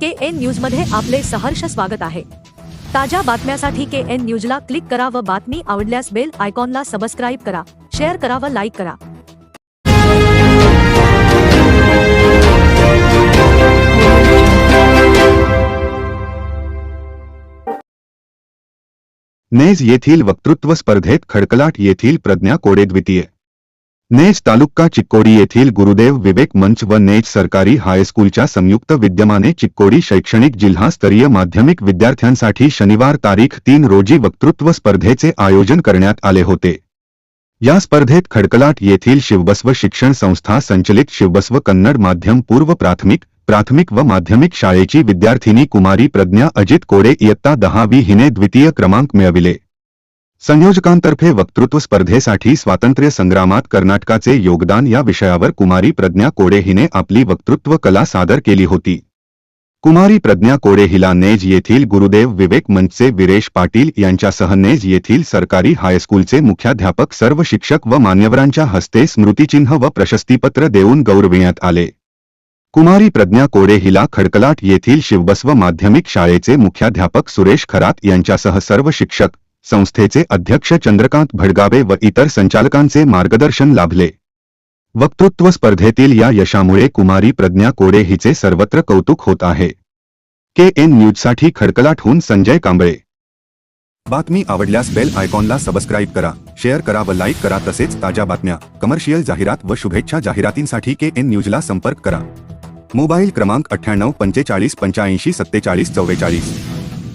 के N news मध्ये आपले सहर्ष स्वागत आहे. ताज्या बातम्यासाठी के एन न्यूजला क्लिक करा व बातमी आवडल्यास बेल आयकॉनला सबस्क्राईब करा. शेअर करा व लाईक करा. नेज येथील वक्तृत्व स्पर्धेत खडकलाट येथील प्रज्ञा कोडे द्वितीय. नेज तालुका चिक्कोडी येथील गुरुदेव विवेक मंच व नेज सरकारी हायस्कूलच्या संयुक्त विद्यमाने चिक्कोडी शैक्षणिक जिल्हास्तरीय माध्यमिक विद्यार्थ्यांसाठी शनिवार तारीख तीन रोजी वक्तृत्व स्पर्धेचे आयोजन करण्यात आले होते. या स्पर्धेत खडकलाट येथील शिवबस्व शिक्षण संस्था संचलित शिवबस्व कन्नड माध्यम पूर्व प्राथमिक प्राथमिक व माध्यमिक शाळेची विद्यार्थिनी कुमारी प्रज्ञा अजित कोडे इयत्ता दहावी हिने द्वितीय क्रमांक मिळविले. संयोजकांतर्फे वक्तृत्व स्पर्धेसाठी स्वातंत्र्य संग्रामात कर्नाटकाचे योगदान या विषयावर कुमारी प्रज्ञा कोडे हिने आपली वक्तृत्व कला सादर केली होती. कुमारी प्रज्ञा कोडे हिला नेज येथील गुरुदेव विवेक मंचचे विरेश पाटील यांच्यासह नेज येथील सरकारी हायस्कूलचे मुख्याध्यापक सर्व शिक्षक व मान्यवरांच्या हस्ते स्मृतिचिन्ह व प्रशस्तीपत्र देऊन गौरविण्यात आले. कुमारी प्रज्ञा कोडे हिला खडकलाट येथील शिवबसव माध्यमिक शाळेचे मुख्याध्यापक सुरेश खरात यांच्यासह सर्व शिक्षक संस्थेचे अध्यक्ष चंद्रकांत भडगावे व इतर संचालकांचे मार्गदर्शन लाभले. वक्तृत्व स्पर्धेतील या यशामुळे कुमारी प्रज्ञा कोडे हिचे सर्वत्र कौतुक होत आहे. के एन न्यूजसाठी खडकलाटहून संजय कांबळे. बातमी आवडल्यास बेल आयकॉनला सबस्क्राईब करा शेअर करा व लाईक करा तसेच ताज्या बातम्या कमर्शियल जाहिरात व शुभेच्छा जाहिरातींसाठी के एन न्यूजला संपर्क करा. मोबाईल क्रमांक अठ्ठ्याण्णव पंचेचाळीस पंच्याऐंशी सत्तेचाळीस चव्वेचाळीस.